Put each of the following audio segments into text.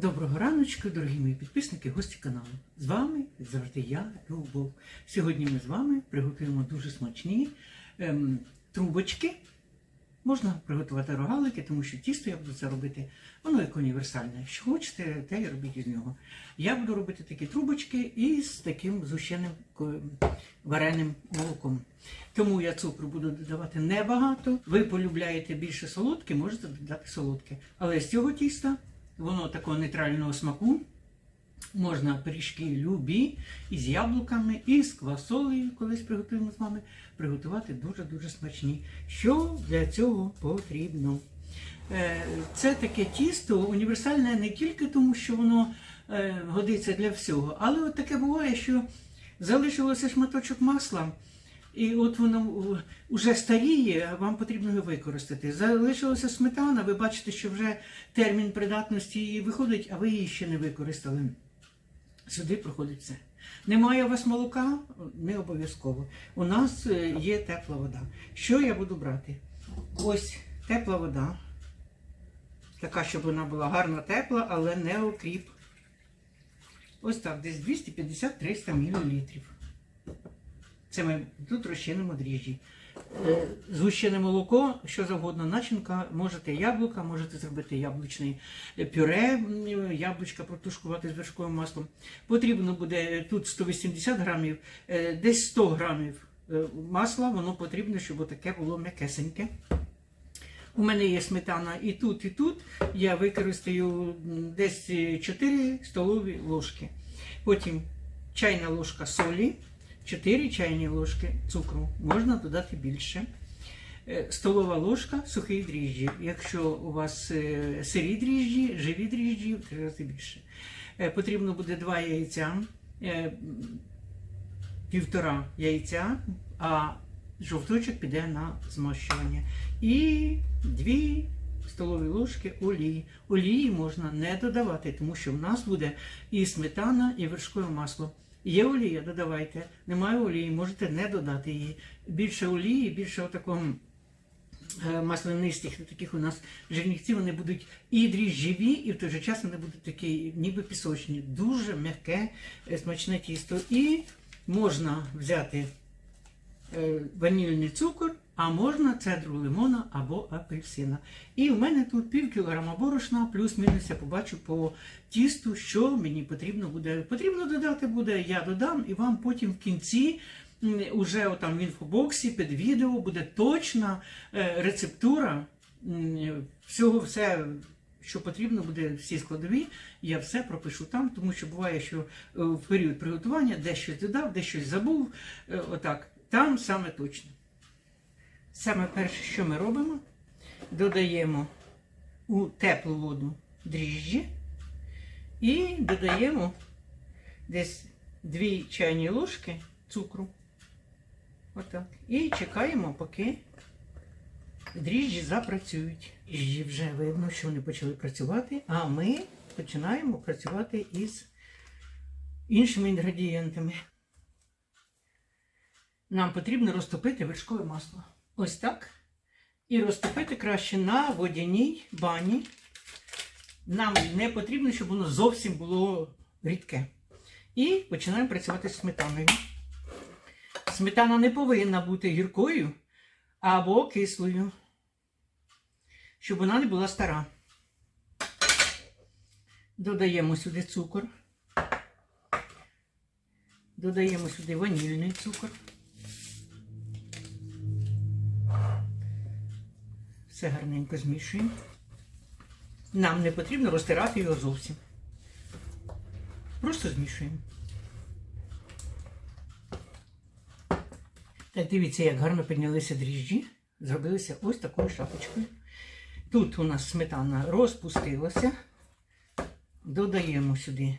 Доброго раночку, дорогі мої підписники, гості каналу. З вами завжди я, Любов. Сьогодні ми з вами приготуємо дуже смачні ем, трубочки. Можна приготувати рогалики, тому що тісто я буду це робити, воно як універсальне. Що хочете, те і робіть із нього. Я буду робити такі трубочки із таким зущеним вареним молоком. Тому я цукру буду додавати небагато. Ви полюбляєте більше солодке, можете додати солодке. Але з цього тіста воно такого нейтрального смаку. Можна пиріжки любі із яблуками, і з квасолею, колись приготуємо з вами, приготувати дуже-дуже смачні. Що для цього потрібно? Е, Це таке тісто універсальне не тільки тому, що воно е, годиться для всього, але от таке буває, що залишилося шматочок масла. І от воно вже старіє, а вам потрібно його використати. Залишилася сметана, ви бачите, що вже термін придатності її виходить, а ви її ще не використали. Сюди проходить все. Немає у вас молока? Не обов'язково. У нас е, є тепла вода. Що я буду брати? Ось тепла вода. Така, щоб вона була гарно тепла, але не окріп. Ось так, десь 250-300 мл. Це ми тут розчинимо дріжджі. Е, Згущене молоко, що завгодно, начинка, можете яблука, можете зробити яблучне пюре, яблучка протушкувати з вершковим маслом. Потрібно буде тут 180 грамів, е, десь 100 грамів е, масла, воно потрібно, щоб таке було м'якесеньке. У мене є сметана і тут, і тут. Я використаю десь 4 столові ложки. Потім чайна ложка солі, 4 чайні ложки цукру. Можна додати більше. Е, Столова ложка сухих дріжджів. Якщо у вас е, сирі дріжджі, живі дріжджі, в три рази більше. Е, Потрібно буде 2 яйця, півтора яйця, а жовточок піде на змащування. І 2 столові ложки олії. Олії можна не додавати, тому що в нас буде і сметана, і вершкове масло. Є олія, додавайте. Немає олії, можете не додати її. Більше олії, більше отакого е, маслянистих, таких у нас жирніхців, вони будуть і дріжджеві, і в той же час вони будуть такі, ніби пісочні. Дуже м'яке, е, смачне тісто. І можна взяти е, ванільний цукор, а можна цедру лимона або апельсина. І в мене тут пів кілограма борошна, плюс-мінус я побачу по тісту, що мені потрібно буде. Потрібно додати буде, я додам, і вам потім в кінці. Уже там в інфобоксі під відео буде точна е, рецептура всього, все, що потрібно буде, всі складові. Я все пропишу там, тому що буває, що е, в період приготування десь додав, десь щось забув. Е, Отак, там саме точно. Саме перше, що ми робимо, додаємо у теплу воду дріжджі і додаємо десь 2 чайні ложки цукру. Отак. І чекаємо, поки дріжджі запрацюють. Дріжджі вже видно, що вони почали працювати, а ми починаємо працювати із іншими інгредієнтами. Нам потрібно розтопити вершкове масло. Ось так. І розтопити краще на водяній бані. Нам не потрібно, щоб воно зовсім було рідке. І починаємо працювати з сметаною. Сметана не повинна бути гіркою або кислою, щоб вона не була стара. Додаємо сюди цукор. Додаємо сюди ванільний цукор. Все гарненько змішуємо. Нам не потрібно розтирати його зовсім. Просто змішуємо. Так, дивіться, як гарно піднялися дріжджі. Зробилися ось такою шапочкою. Тут у нас сметана розпустилася. Додаємо сюди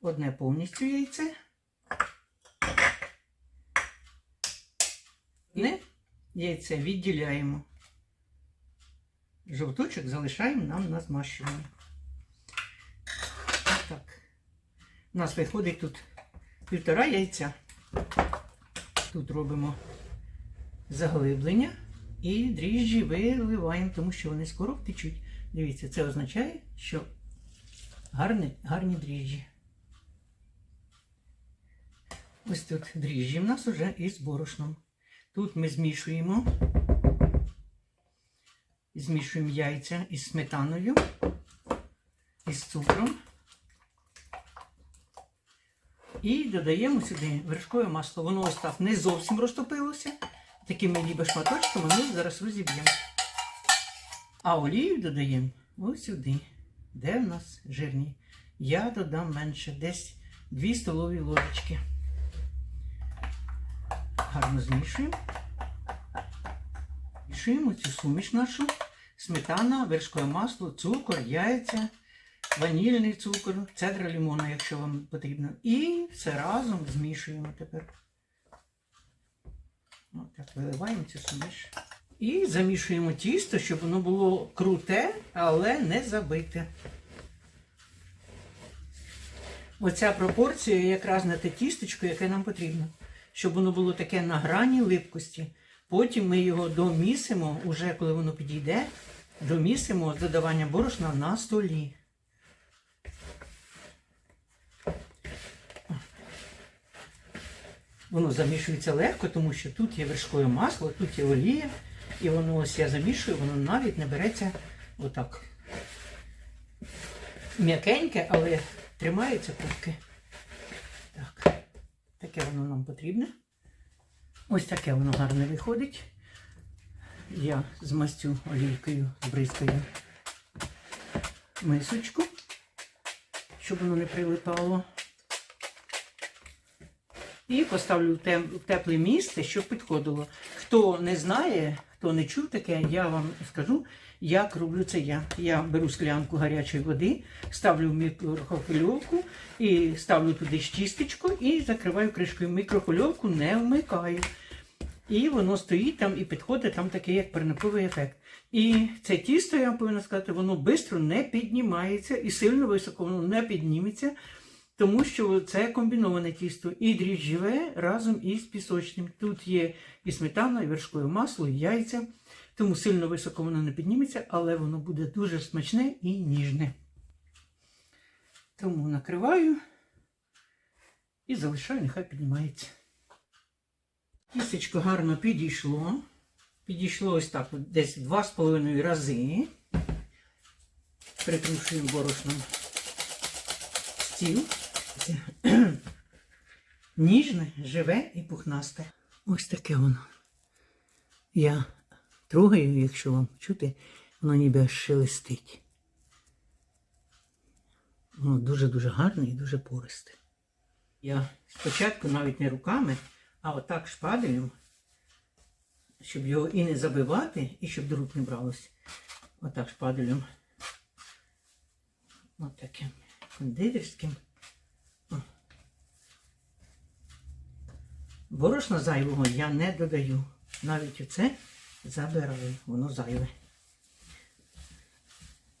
одне повністю яйце. Не яйце відділяємо. Жовточок залишаємо нам на змащування. Ось Так. У нас виходить тут півтора яйця. Тут робимо заглиблення. І дріжджі виливаємо, тому що вони скоро втечуть. Дивіться, це означає, що гарні, гарні дріжджі. Ось тут дріжджі в нас уже із борошном. Тут ми змішуємо. Змішуємо яйця із сметаною, із цукром. І додаємо сюди вершкове масло. Воно ось так не зовсім розтопилося. Такими ніби шматочками ми зараз розіб'ємо. А олію додаємо ось сюди, де в нас жирні. Я додам менше, десь 2 столові ложечки. Гарно змішуємо. Змішуємо цю суміш нашу. Сметана, вершкове масло, цукор, яйця, ванільний цукор, цедра лимона, якщо вам потрібно. І все разом змішуємо тепер. Отак виливаємо цю суміш. І замішуємо тісто, щоб воно було круте, але не забите. Оця пропорція якраз на те тістечко, яке нам потрібно. Щоб воно було таке на грані липкості. Потім ми його домісимо, уже коли воно підійде, домісимо з додаванням борошна на столі. Воно замішується легко, тому що тут є вершкове масло, тут є олія. І воно ось я замішую, воно навіть не береться отак. М'якеньке, але тримається кубки. Так, таке воно нам потрібне. Ось таке воно гарне виходить. Я змастю олійкою, бризкою мисочку, щоб воно не прилипало. І поставлю в тепле місце, щоб підходило. Хто не знає, хто не чув таке, я вам скажу, як роблю це я. Я беру склянку гарячої води, ставлю в мікрохвильовку і ставлю туди ж тістечко і закриваю кришкою. Мікрохвильовку не вмикаю. І воно стоїть там і підходить там такий як парниковий ефект. І це тісто, я вам повинна сказати, воно швидко не піднімається і сильно високо воно не підніметься, тому що це комбіноване тісто і дріжджеве разом із пісочним. Тут є і сметана, і вершкове масло, і яйця. Тому сильно високо воно не підніметься, але воно буде дуже смачне і ніжне. Тому накриваю і залишаю, нехай піднімається. Тістечко гарно підійшло. Підійшло ось так, десь 2,5 рази. Притрушуємо борошном стіл. Ніжне, живе і пухнасте. Ось таке воно. Я трогаю, якщо вам чути, воно ніби аж шелестить. Воно дуже-дуже гарне і дуже пористе. Я спочатку навіть не руками, а отак шпателем, щоб його і не забивати, і щоб до рук не бралося. Отак шпателем. Отаким кондитерським. Борошна зайвого я не додаю. Навіть оце забираю, воно зайве.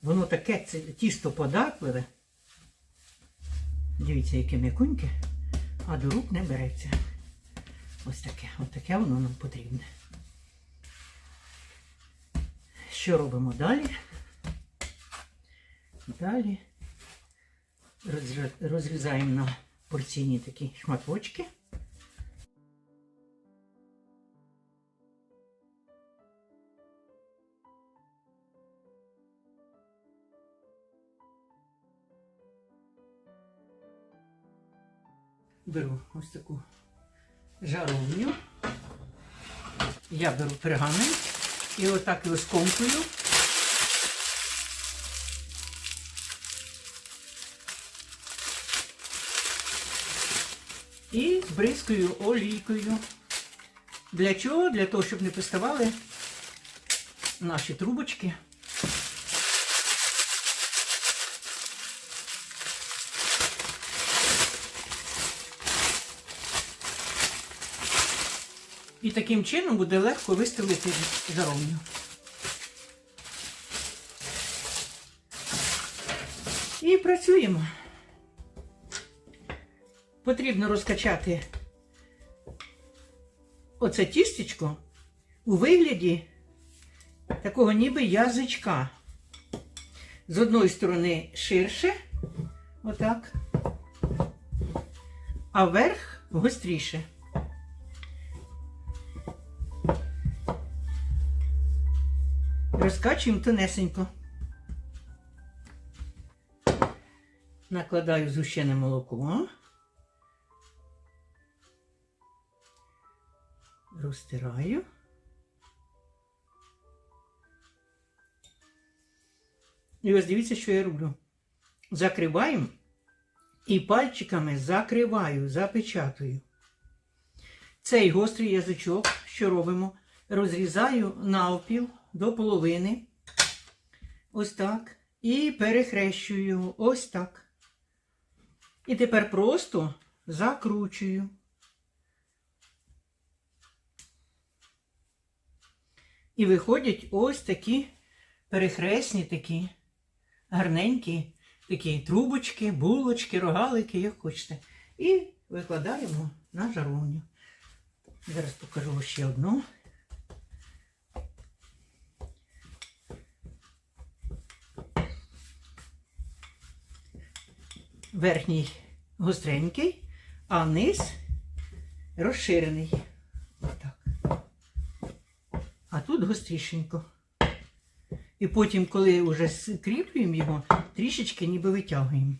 Воно таке тісто податливе. Дивіться, яке м'якуньке, а до рук не береться. Ось таке, ось таке воно нам потрібне. Що робимо далі? Далі розрізаємо на порційні такі шматочки. Беру ось таку жаровню. Я беру пергамент і отак його скомкую. І збризкую олійкою. Для чого? Для того, щоб не приставали наші трубочки. І таким чином буде легко виставити жаровню. І працюємо. Потрібно розкачати оце тістечко у вигляді такого ніби язичка. З одної сторони ширше, отак, а вверх гостріше. Розкачуємо тонесенько. Накладаю згущене молоко. Розтираю. І ось дивіться, що я роблю. Закриваємо і пальчиками закриваю, запечатую. Цей гострий язичок, що робимо, розрізаю навпіл до половини. Ось так. І перехрещую ось так. І тепер просто закручую. І виходять ось такі перехресні такі гарненькі такі трубочки, булочки, рогалики, як хочете. І викладаємо на жаровню. Зараз покажу ще одну. Верхній гостренький, а низ розширений. Отак. А тут гострішенько. І потім, коли вже скріплюємо його, трішечки ніби витягуємо.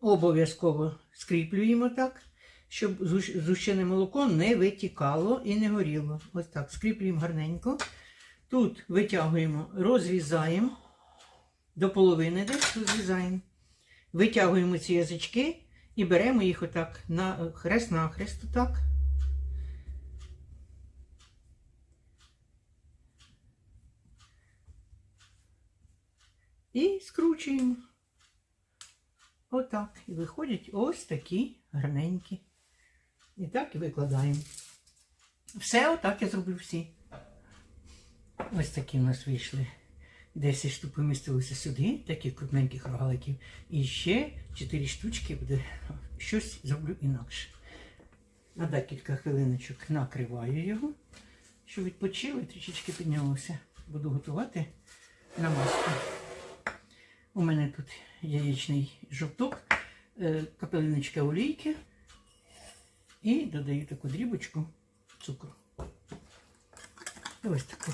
Обов'язково скріплюємо так, щоб згущене молоко не витікало і не горіло. Ось так, скріплюємо гарненько. Тут витягуємо, розрізаємо до половини десь розрізаємо. Витягуємо ці язички і беремо їх отак на хрест-нахрест, отак. І скручуємо. Отак. І виходять ось такі гарненькі. І так і викладаємо. Все отак я зроблю всі. Ось такі у нас вийшли. 10 штук помістилося сюди, таких крупненьких рогаликів. І ще 4 штучки буде щось зроблю інакше. На декілька хвилиночок накриваю його, щоб відпочило і трішечки піднялося. Буду готувати намазку. У мене тут яєчний жовток, е, капелиночка олійки і додаю таку дрібочку цукру. І ось таку.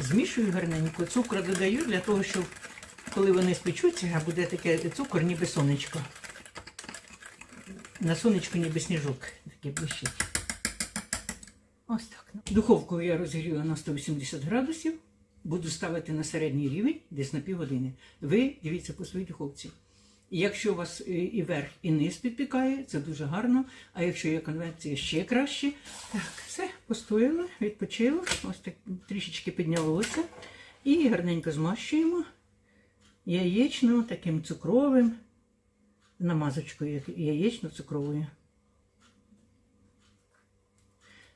Змішую гарненько. Цукру додаю для того, щоб коли вони спечуться, буде таке цукор, ніби сонечко. На сонечку ніби сніжок такий блищить. Ось так. Духовку я розігріла на 180 градусів. Буду ставити на середній рівень десь на півгодини. Ви дивіться по своїй духовці. Якщо у вас і і верх, і низ підпікає, це дуже гарно. А якщо є конвекція, ще краще. Так, все, постояло, відпочило. Ось так трішечки піднялося. І гарненько змащуємо яєчно таким цукровим намазочкою, яєчно-цукровою.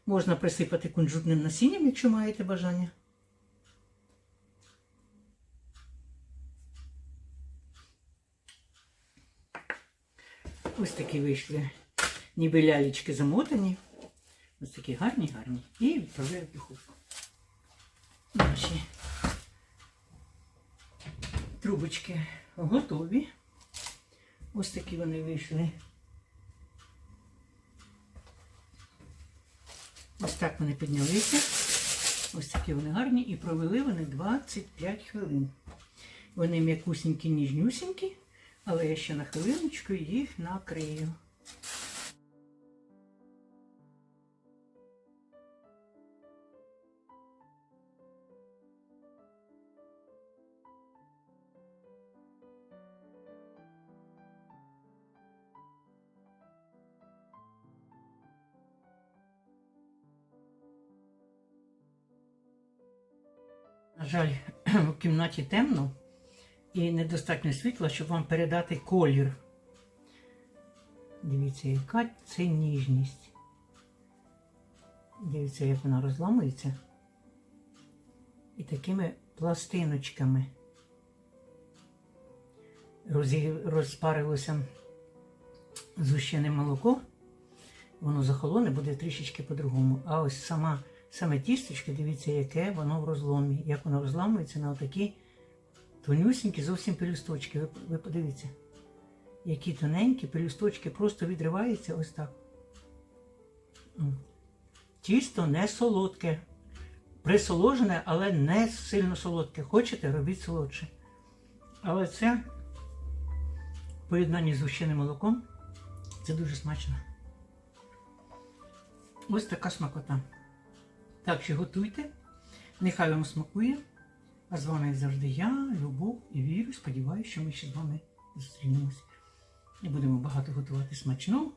Можна присипати кунжутним насінням, якщо маєте бажання. Ось такі вийшли, ніби лялечки замотані. Ось такі гарні, гарні. І відправляю в духовку. Наші трубочки готові. Ось такі вони вийшли. Ось так вони піднялися. Ось такі вони гарні і провели вони 25 хвилин. Вони м'якусінькі, ніжнюсінькі, але я ще на хвилиночку їх накрию. На жаль, в кімнаті темно і недостатньо світла, щоб вам передати колір. Дивіться, яка це ніжність. Дивіться, як вона розламується. І такими пластиночками. розпарилося згущене молоко, воно захолоне, буде трішечки по-другому. А ось сама, саме тістечко, дивіться, яке воно в розломі. Як воно розламується на отакі тонюсінькі зовсім пелюсточки. Ви, ви подивіться, які тоненькі пелюсточки просто відриваються ось так. Тісто не солодке. Присоложене, але не сильно солодке. Хочете, робіть солодше. Але це в поєднанні з гущеним молоком це дуже смачно. Ось така смакота. Так що готуйте, нехай вам смакує. А з вами завжди я, Любов і вірю. Сподіваюся, що ми ще з вами зустрінемось. І будемо багато готувати смачного